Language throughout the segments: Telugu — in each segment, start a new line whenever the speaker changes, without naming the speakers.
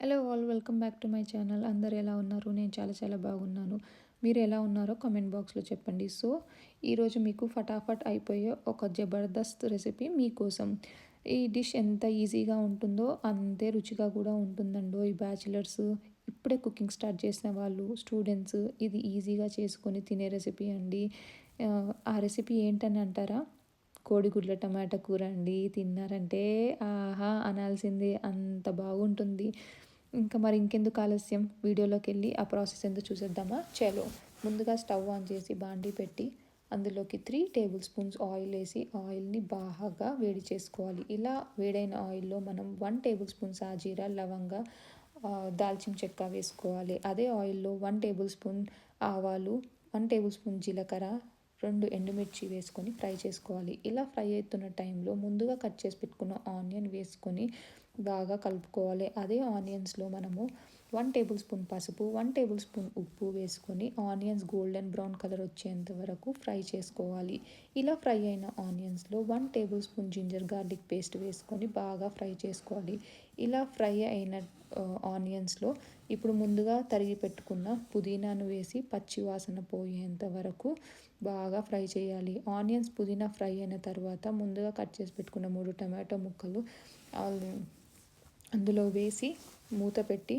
Hello all welcome back to my channel అందరు ఎలా ఉన్నారు? నేను చాలా చాలా బాగున్నాను. మీరు ఎలా ఉన్నారో కామెంట్ బాక్స్లో చెప్పండి. సో ఈరోజు మీకు ఫటాఫట్ అయిపోయే ఒక జబర్దస్త్ రెసిపీ మీకోసం ఈ డిష్ ఎంత ఈజీగా ఉంటుందో అంతే రుచిగా కూడా ఉంటుందండో. ఈ బ్యాచిలర్స్ ఇప్పుడే కుకింగ్ స్టార్ట్ చేసిన వాళ్ళు స్టూడెంట్స్ ఇది ఈజీగా చేసుకొని తినే రెసిపీ అండి. ఆ రెసిపీ ఏంటని అంటారా? కోడిగుడ్ల టమాటా కూర అండి. తిన్నారంటే ఆహా అనాల్సిందే. అంత బాగుంటుంది. ఇంకా మరి ఇంకెందుకు ఆలస్యం? వీడియోలోకి వెళ్ళి ఆ ప్రాసెస్ ఎందుకు చూసేద్దామా? చలో. ముందుగా స్టవ్ ఆన్ చేసి బాండీ పెట్టి అందులోకి త్రీ టేబుల్ స్పూన్స్ ఆయిల్ వేసి ఆయిల్ని బాగా వేడి చేసుకోవాలి. ఇలా వేడైన ఆయిల్లో మనం వన్ టేబుల్ స్పూన్ సాజీరా లవంగా దాల్చిన చెక్క వేసుకోవాలి. అదే ఆయిల్లో వన్ టేబుల్ స్పూన్ ఆవాలు వన్ టేబుల్ స్పూన్ జీలకర్ర రెండు ఎండుమిర్చి వేసుకొని ఫ్రై చేసుకోవాలి. ఇలా ఫ్రై అవుతున్న టైంలో ముందుగా కట్ చేసి పెట్టుకున్న ఆనియన్ వేసుకొని బాగా కలుపుకోవాలి. అదే ఆనియన్స్లో మనము వన్ టేబుల్ స్పూన్ పసుపు వన్ టేబుల్ స్పూన్ ఉప్పు వేసుకొని ఆనియన్స్ గోల్డెన్ బ్రౌన్ కలర్ వచ్చేంత వరకు ఫ్రై చేసుకోవాలి. ఇలా ఫ్రై అయిన ఆనియన్స్లో one table spoon ginger garlic paste వేసుకొని బాగా ఫ్రై చేసుకోవాలి. ఇలా ఫ్రై అయిన ఆనియన్స్లో ఇప్పుడు ముందుగా తరిగి పెట్టుకున్న పుదీనాను వేసి పచ్చి వాసన పోయేంత వరకు బాగా ఫ్రై చేయాలి. ఆనియన్స్ పుదీనా ఫ్రై అయిన తర్వాత ముందుగా కట్ చేసి పెట్టుకున్న మూడు టమాటో ముక్కలు అందులో వేసి మూత పెట్టి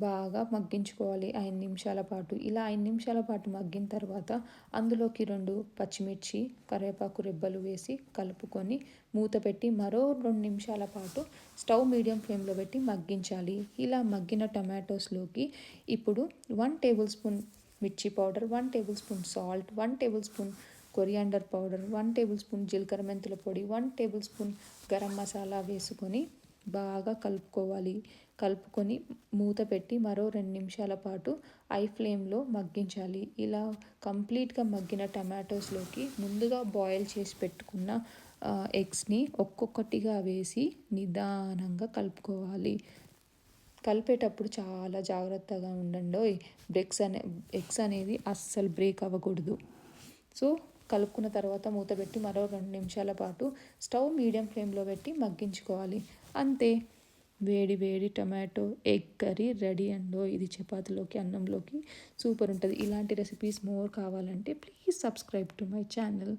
బాగా మగ్గించుకోవాలి ఐదు నిమిషాల పాటు. ఇలా ఐదు నిమిషాల పాటు మగ్గిన తర్వాత అందులోకి రెండు పచ్చిమిర్చి కరివేపాకు రెబ్బలు వేసి కలుపుకొని మూత పెట్టి మరో రెండు నిమిషాల పాటు స్టవ్ మీడియం ఫ్లేమ్లో పెట్టి మగ్గించాలి. ఇలా మగ్గిన టమాటోస్లోకి ఇప్పుడు వన్ టేబుల్ స్పూన్ మిర్చి powder one table spoon salt one table spoon coriander powder one table spoon జీలకర్ర మెంతుల పొడి one table spoon garam masala వేసుకొని బాగా కలుపుకోవాలి. కలుపుకొని మూత పెట్టి మరో రెండు నిమిషాల పాటు ఐ ఫ్లేమ్లో మగ్గించాలి. ఇలా కంప్లీట్గా మగ్గిన టమాటోస్లోకి ముందుగా బాయిల్ చేసి పెట్టుకున్న ఎగ్స్ని ఒక్కొక్కటిగా వేసి నిదానంగా కలుపుకోవాలి. కలిపేటప్పుడు చాలా జాగ్రత్తగా ఉండండి. బ్రేక్స్ అనే ఎగ్స్ అనేది అస్సలు బ్రేక్ అవ్వకూడదు. సో కలుపుకున్న తర్వాత మూత పెట్టి మరో రెండు నిమిషాల పాటు స్టవ్ మీడియం ఫ్లేమ్లో పెట్టి మగ్గించుకోవాలి. అంతే. వేడి వేడి టమాటో ఎగ్ కర్రీ రెడీ అండో ఇది చపాతీలోకి అన్నంలోకి. సూపర్ ఉంటుంది. ఇలాంటి రెసిపీస్ మోర్ కావాలంటే please subscribe to my channel